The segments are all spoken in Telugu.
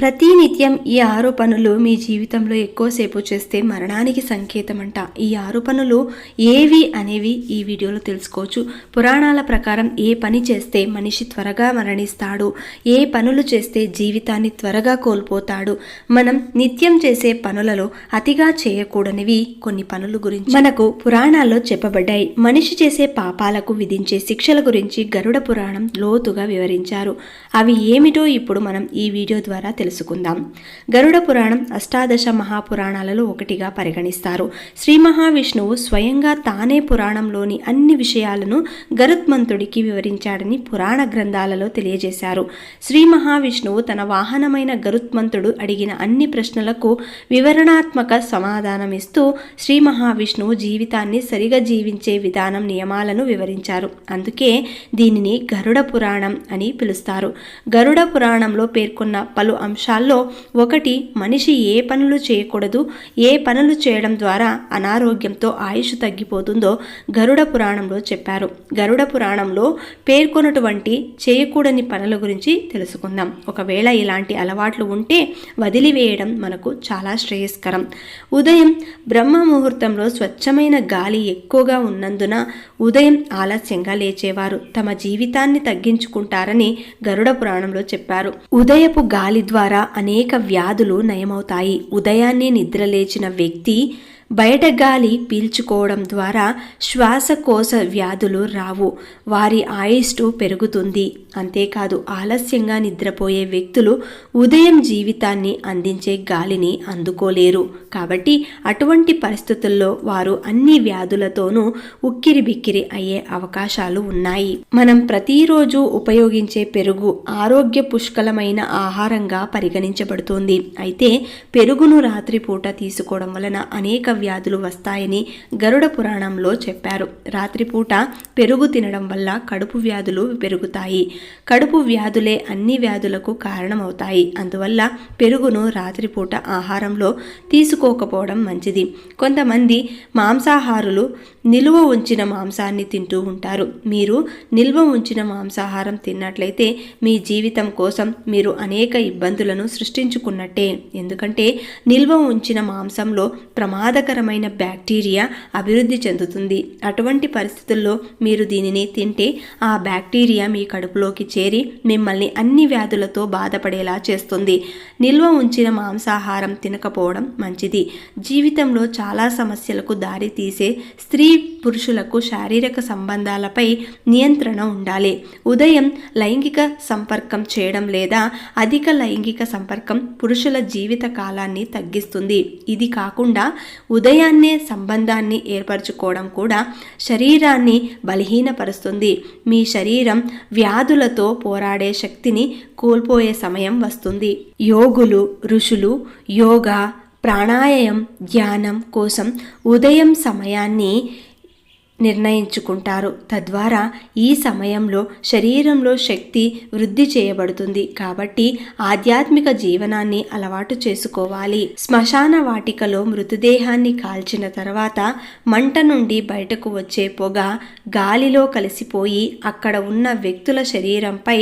ప్రతినిత్యం ఈ ఆరు పనులు మీ జీవితంలో ఎక్కువసేపు చేస్తే మరణానికి సంకేతం అంట ఈ ఆరు పనులు ఏవి అనేవి ఈ వీడియోలో తెలుసుకోవచ్చు. పురాణాల ప్రకారం ఏ పని చేస్తే మనిషి త్వరగా మరణిస్తాడు? ఏ పనులు చేస్తే జీవితాన్ని త్వరగా కోల్పోతాడు? మనం నిత్యం చేసే పనులలో అతిగా చేయకూడనివి కొన్ని పనుల గురించి. మనకు పురాణాల్లో చెప్పబడ్డాయి. మనిషి చేసే పాపాలకు విధించే శిక్షల గురించి గరుడ పురాణం లోతుగా వివరించారు. అవి ఏమిటో ఇప్పుడు మనం ఈ వీడియో ద్వారా తెలుసు తెలుసుకుందాం. గరుడ పురాణం అష్టాదశ మహాపురాణాలలో ఒకటిగా పరిగణిస్తారు. శ్రీ మహావిష్ణువు స్వయంగా తానే పురాణంలోని అన్ని విషయాలను గరుత్మంతుడికి వివరించాడని పురాణ గ్రంథాలలో తెలియజేశారు. శ్రీ మహావిష్ణువు తన వాహనమైన గరుత్మంతుడు అడిగిన అన్ని ప్రశ్నలకు వివరణాత్మక సమాధానమిస్తూ శ్రీ మహావిష్ణువు జీవితాన్ని సరిగా జీవించే విధానం నియమాలను వివరించారు. అందుకే దీనిని గరుడ పురాణం అని పిలుస్తారు. గరుడ పురాణంలో పేర్కొన్న పలు అంశాల్లో ఒకటి మనిషి ఏ పనులు చేయకూడదు ఏ పనులు చేయడం ద్వారా అనారోగ్యంతో ఆయుష్ తగ్గిపోతుందో గరుడ పురాణంలో చెప్పారు. గరుడ పురాణంలో పేర్కొన్నటువంటి చేయకూడని పనుల గురించి తెలుసుకుందాం. ఒకవేళ ఇలాంటి అలవాట్లు ఉంటే వదిలివేయడం మనకు చాలా శ్రేయస్కరం. ఉదయం బ్రహ్మ ముహూర్తంలో స్వచ్ఛమైన గాలి ఎక్కువగా ఉన్నందున ఉదయం ఆలస్యంగా లేచేవారు. తమ జీవితాన్ని తగ్గించుకుంటారని గరుడ పురాణంలో చెప్పారు. ఉదయపు గాలి ద్వారా అనేక వ్యాధులు నయమవుతాయి. ఉదయాన్నే నిద్రలేచిన వ్యక్తి బయట గాలి పీల్చుకోవడం ద్వారా శ్వాసకోశ వ్యాధులు రావు. వారి ఆయుష్టు పెరుగుతుంది. అంతేకాదు ఆలస్యంగా నిద్రపోయే వ్యక్తులు ఉదయం జీవితాన్ని అందించే గాలిని అందుకోలేరు. కాబట్టి అటువంటి పరిస్థితుల్లో వారు అన్ని వ్యాధులతోనూ ఉక్కిరి బిక్కిరి అయ్యే అవకాశాలు ఉన్నాయి. మనం ప్రతిరోజు ఉపయోగించే పెరుగు ఆరోగ్య పుష్కలమైన ఆహారంగా పరిగణించబడుతుంది. అయితే పెరుగును రాత్రిపూట తీసుకోవడం వలన అనేక వ్యాధులు వస్తాయని గరుడ పురాణంలో చెప్పారు. రాత్రిపూట పెరుగు తినడం వల్ల కడుపు వ్యాధులు పెరుగుతాయి. కడుపు వ్యాధులే అన్ని వ్యాధులకు కారణమవుతాయి. అందువల్ల పెరుగును రాత్రిపూట ఆహారంలో తీసుకోకపోవడం మంచిది. కొంతమంది మాంసాహారులు నిలువ ఉంచిన మాంసాన్ని తింటూ ఉంటారు. మీరు నిల్వ ఉంచిన మాంసాహారం తిన్నట్లయితే మీ జీవితం కోసం మీరు అనేక ఇబ్బందులను సృష్టించుకున్నట్టే. ఎందుకంటే నిల్వ ఉంచిన మాంసంలో ప్రమాదకరమైన బ్యాక్టీరియా అభివృద్ధి చెందుతుంది. అటువంటి పరిస్థితుల్లో మీరు దీనిని తింటే ఆ బ్యాక్టీరియా మీ కడుపులో కడుపులోకి చేరి మిమ్మల్ని అన్ని వ్యాధులతో బాధపడేలా చేస్తుంది. నిల్వ ఉంచిన మాంసాహారం తినకపోవడం మంచిది. జీవితంలో చాలా సమస్యలకు దారి తీసే స్త్రీ పురుషులకు శారీరక సంబంధాలపై నియంత్రణ ఉండాలి. ఉదయం లైంగిక సంపర్కం చేయడం లేదా అధిక లైంగిక సంపర్కం పురుషుల జీవిత కాలాన్ని తగ్గిస్తుంది. ఇది కాకుండా ఉదయాన్నే సంబంధాన్ని ఏర్పరచుకోవడం కూడా శరీరాన్ని బలహీనపరుస్తుంది. మీ శరీరం వ్యాధులతో పోరాడే శక్తిని కోల్పోయే సమయం వస్తుంది. యోగులు ఋషులు యోగా ప్రాణాయామం ధ్యానం కోసం ఉదయం సమయాన్ని నిర్ణయించుకుంటారు. తద్వారా ఈ సమయంలో శరీరంలో శక్తి వృద్ధి చేయబడుతుంది. కాబట్టి ఆధ్యాత్మిక జీవనాన్ని అలవాటు చేసుకోవాలి. శ్మశాన వాటికలో మృతదేహాన్ని కాల్చిన తర్వాత మంట నుండి బయటకు వచ్చే పొగ గాలిలో కలిసిపోయి అక్కడ ఉన్న వ్యక్తుల శరీరంపై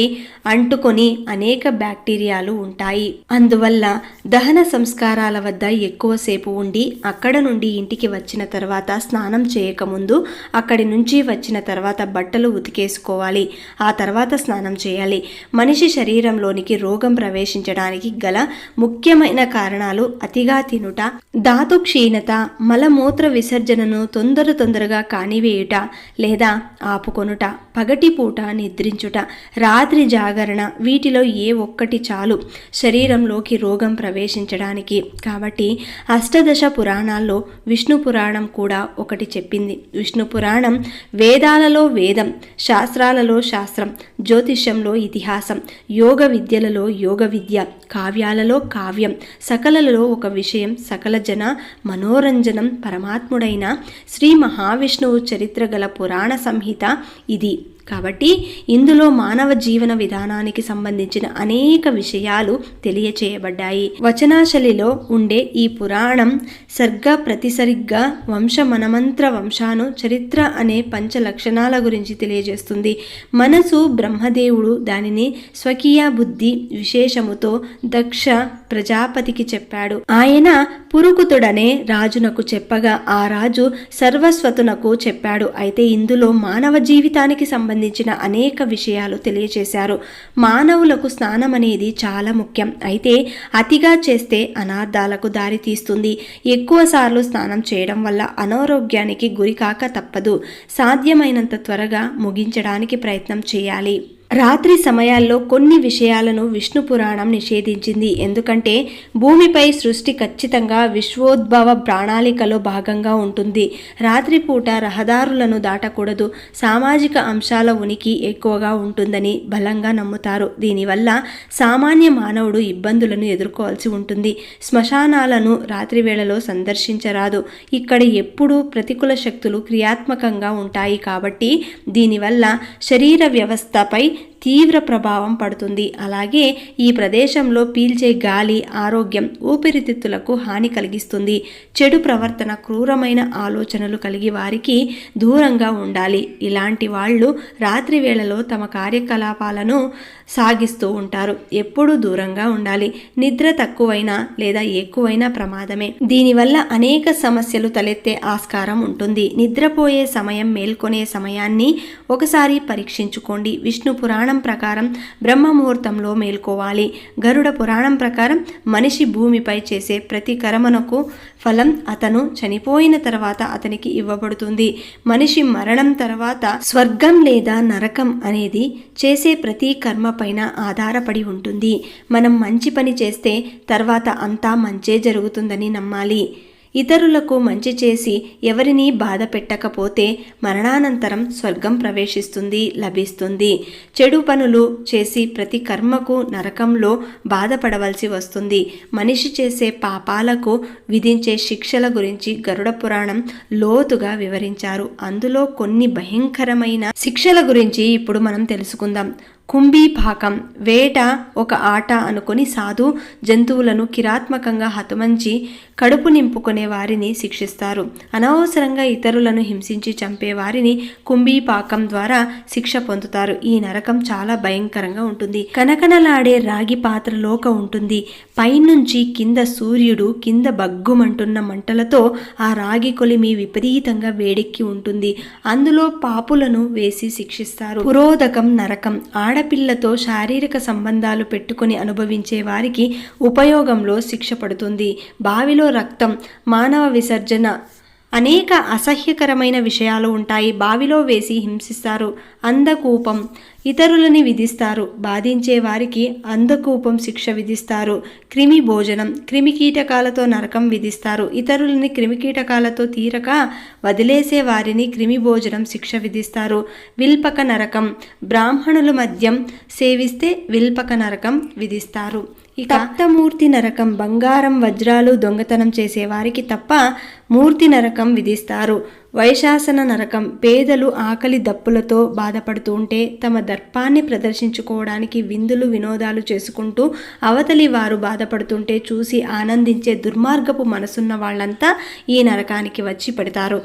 అంటుకొని అనేక బ్యాక్టీరియాలు ఉంటాయి. అందువల్ల దహన సంస్కారాల వద్ద ఎక్కువసేపు ఉండి అక్కడ నుండి ఇంటికి వచ్చిన తర్వాత స్నానం చేయకముందు అక్కడి నుంచి వచ్చిన తర్వాత బట్టలు ఉతికేసుకోవాలి. ఆ తర్వాత స్నానం చేయాలి. మనిషి శరీరంలోనికి రోగం ప్రవేశించడానికి గల ముఖ్యమైన కారణాలు అతిగా తినుట ధాతు క్షీణత మలమూత్ర విసర్జనను తొందర తొందరగా కానివేయుట లేదా ఆపుకొనుట పగటిపూట నిద్రించుట రాత్రి జాగరణ వీటిలో ఏ ఒక్కటి చాలు శరీరంలోకి రోగం ప్రవేశించడానికి. కాబట్టి అష్టదశ పురాణాల్లో విష్ణు పురాణం కూడా ఒకటి చెప్పింది. విష్ణు పురాణం వేదాలలో వేదం శాస్త్రాలలో శాస్త్రం జ్యోతిష్యంలో ఇతిహాసం యోగ విద్యలలో యోగ విద్య కావ్యాలలో కావ్యం సకలలో ఒక విషయం సకల జన మనోరంజనం పరమాత్ముడైన శ్రీ మహావిష్ణువు చరిత్ర గల పురాణ సంహిత ఇది. కాబట్టి ఇందులో మానవ జీవన విధానానికి సంబంధించిన అనేక విషయాలు తెలియచేయబడ్డాయి. వచనాశలిలో ఉండే ఈ పురాణం సర్గ ప్రతిసరిగ్గా వంశ మనమంత్ర వంశాను చరిత్ర అనే పంచ లక్షణాల గురించి తెలియజేస్తుంది. మనసు బ్రహ్మదేవుడు దానిని స్వకీయ బుద్ధి విశేషముతో దక్ష ప్రజాపతికి చెప్పాడు. ఆయన పురుకుతుడనే రాజునకు చెప్పగా ఆ రాజు సర్వస్వతునకు చెప్పాడు. అయితే ఇందులో మానవ జీవితానికి సంబంధించిన అనేక విషయాలు తెలియజేశారు మానవులకు స్నానం అనేది చాలా ముఖ్యం. అయితే అతిగా చేస్తే అనార్థాలకు దారితీస్తుంది ఎక్కువసార్లు ఎక్కువ సార్లు స్నానం చేయడం వల్ల అనారోగ్యానికి గురికాక తప్పదు. సాధ్యమైనంత త్వరగా ముగించడానికి ప్రయత్నం చేయాలి. రాత్రి సమయాల్లో కొన్ని విషయాలను విష్ణు పురాణం నిషేధించింది. ఎందుకంటే భూమిపై సృష్టి ఖచ్చితంగా విశ్వోద్భవ ప్రణాళికలో భాగంగా ఉంటుంది. రాత్రిపూట రహదారులను దాటకూడదు. సామాజిక అంశాల ఉనికి ఎక్కువగా ఉంటుందని బలంగా నమ్ముతారు. దీనివల్ల సామాన్య మానవుడు ఇబ్బందులను ఎదుర్కోవాల్సి ఉంటుంది. శ్మశానాలను రాత్రి వేళలో సందర్శించరాదు. ఇక్కడ ఎప్పుడూ ప్రతికూల శక్తులు క్రియాత్మకంగా ఉంటాయి కాబట్టి దీనివల్ల శరీర వ్యవస్థపై తీవ్ర ప్రభావం పడుతుంది. అలాగే ఈ ప్రదేశంలో పీల్చే గాలి ఆరోగ్యం ఊపిరితిత్తులకు హాని కలిగిస్తుంది. చెడు ప్రవర్తన క్రూరమైన ఆలోచనలు కలిగి వారికి దూరంగా ఉండాలి. ఇలాంటి వాళ్ళు రాత్రి వేళలో తమ కార్యకలాపాలను సాగిస్తూ ఉంటారు. ఎప్పుడూ దూరంగా ఉండాలి. నిద్ర తక్కువైనా లేదా ఎక్కువైనా ప్రమాదమే. దీనివల్ల అనేక సమస్యలు తలెత్తే ఆస్కారం ఉంటుంది. నిద్రపోయే సమయం మేల్కొనే సమయాన్ని ఒకసారి పరీక్షించుకోండి. విష్ణు పురాణం ప్రకారం బ్రహ్మ ముహూర్తంలో మేల్కోవాలి. గరుడ పురాణం ప్రకారం మనిషి భూమిపై చేసే ప్రతి కర్మనకు ఫలం అతను చనిపోయిన తర్వాత అతనికి ఇవ్వబడుతుంది. మనిషి మరణం తర్వాత స్వర్గం లేదా నరకం అనేది చేసే ప్రతి కర్మ పైన ఆధారపడి ఉంటుంది. మనం మంచి పని చేస్తే తర్వాత అంతా మంచే జరుగుతుందని నమ్మాలి. ఇతరులకు మంచి చేసి ఎవరిని బాధ పెట్టకపోతే మరణానంతరం స్వర్గం ప్రవేశిస్తుంది లభిస్తుంది. చెడు పనులు చేసి ప్రతి కర్మకు నరకంలో బాధపడవలసి వస్తుంది. మనిషి చేసే పాపాలకు విధించే శిక్షల గురించి గరుడ పురాణం లోతుగా వివరించారు. అందులో కొన్ని భయంకరమైన శిక్షల గురించి ఇప్పుడు మనం తెలుసుకుందాం. కుంభీపాకం వేట ఒక ఆట అనుకొని సాధు జంతువులను కిరాత్మకంగా హతమంచి కడుపు నింపుకునే వారిని శిక్షిస్తారు. అనవసరంగా ఇతరులను హింసించి చంపే వారిని కుంభీపాకం ద్వారా శిక్ష పొందుతారు. ఈ నరకం చాలా భయంకరంగా ఉంటుంది. కనకనలాడే రాగి పాత్రలోక ఉంటుంది. పైనుంచి కింద సూర్యుడు కింద బగ్గుమంటున్న మంటలతో ఆ రాగి కొలిమి విపరీతంగా వేడెక్కి ఉంటుంది. అందులో పాపులను వేసి శిక్షిస్తారు. పురోధకం నరకం ఆడపిల్లతో శారీరక సంబంధాలు పెట్టుకుని అనుభవించే వారికి ఉపయోగంలో శిక్ష పడుతుంది. బావిలో రక్తం మానవ విసర్జన అనేక అసహ్యకరమైన విషయాలు ఉంటాయి. బావిలో వేసి హింసిస్తారు. అందకూపం ఇతరులని విధిస్తారు. బాధించే వారికి అందకూపం శిక్ష విధిస్తారు. క్రిమి భోజనం క్రిమికీటకాలతో నరకం విధిస్తారు. ఇతరులని క్రిమికీటకాలతో తీరక వదిలేసే వారిని క్రిమి భోజనం శిక్ష విధిస్తారు. విల్పక నరకం బ్రాహ్మణుల మద్యం సేవిస్తే విల్పక నరకం విధిస్తారు. తప్తమూర్తి నరకం బంగారం వజ్రాలు దొంగతనం చేసేవారికి తప్ప మూర్తి నరకం విధిస్తారు. వైశాసన నరకం పేదలు ఆకలి దప్పులతో బాధపడుతూ ఉంటే తమ దర్పాన్ని ప్రదర్శించుకోవడానికి విందులు వినోదాలు చేసుకుంటూ అవతలి వారు బాధపడుతుంటే చూసి ఆనందించే దుర్మార్గపు మనసున్న వాళ్ళంతా ఈ నరకానికి వచ్చి పెడతారు.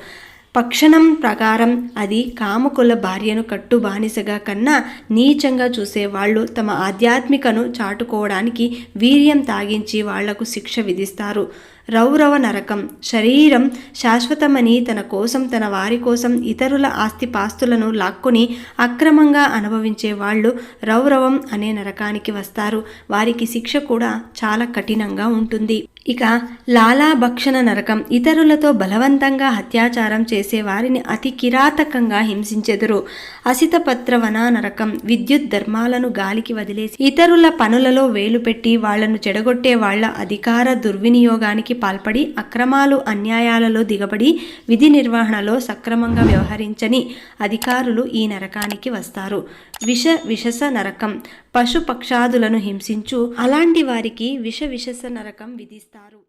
పక్షణం ప్రకారం అది కామకుల భార్యను కట్టు బానిసగా కన్నా నీచంగా చూసే వాళ్ళు తమ ఆధ్యాత్మికను చాటుకోవడానికి వీర్యం తాగించి వాళ్ళకు శిక్ష విధిస్తారు. రౌరవ నరకం. శరీరం శాశ్వతమని తన కోసం తన వారి కోసం ఇతరుల ఆస్తిపాస్తులను లాక్కొని అక్రమంగా అనుభవించే వాళ్ళు రౌరవం అనే నరకానికి వస్తారు. వారికి శిక్ష కూడా చాలా కఠినంగా ఉంటుంది. ఇక లాలా భక్షణ నరకం ఇతరులతో బలవంతంగా అత్యాచారం చేసే వారిని అతి కిరాతకంగా హింసించెదరు. అసితపత్రవన నరకం విద్యుత్ ధర్మాలను గాలికి వదిలేసి ఇతరుల పనులలో వేలు పెట్టి వాళ్ళను చెడగొట్టే వాళ్ళ అధికార దుర్వినియోగానికి పాల్పడి అక్రమాలు అన్యాయాలలో దిగబడి విధి నిర్వహణలో సక్రమంగా వ్యవహరించని అధికారులు ఈ నరకానికి వస్తారు. విష విషస నరకం పశుపక్షాదులను హింసించు. అలాంటి వారికి విష విషస నరకం విధిస్తారు.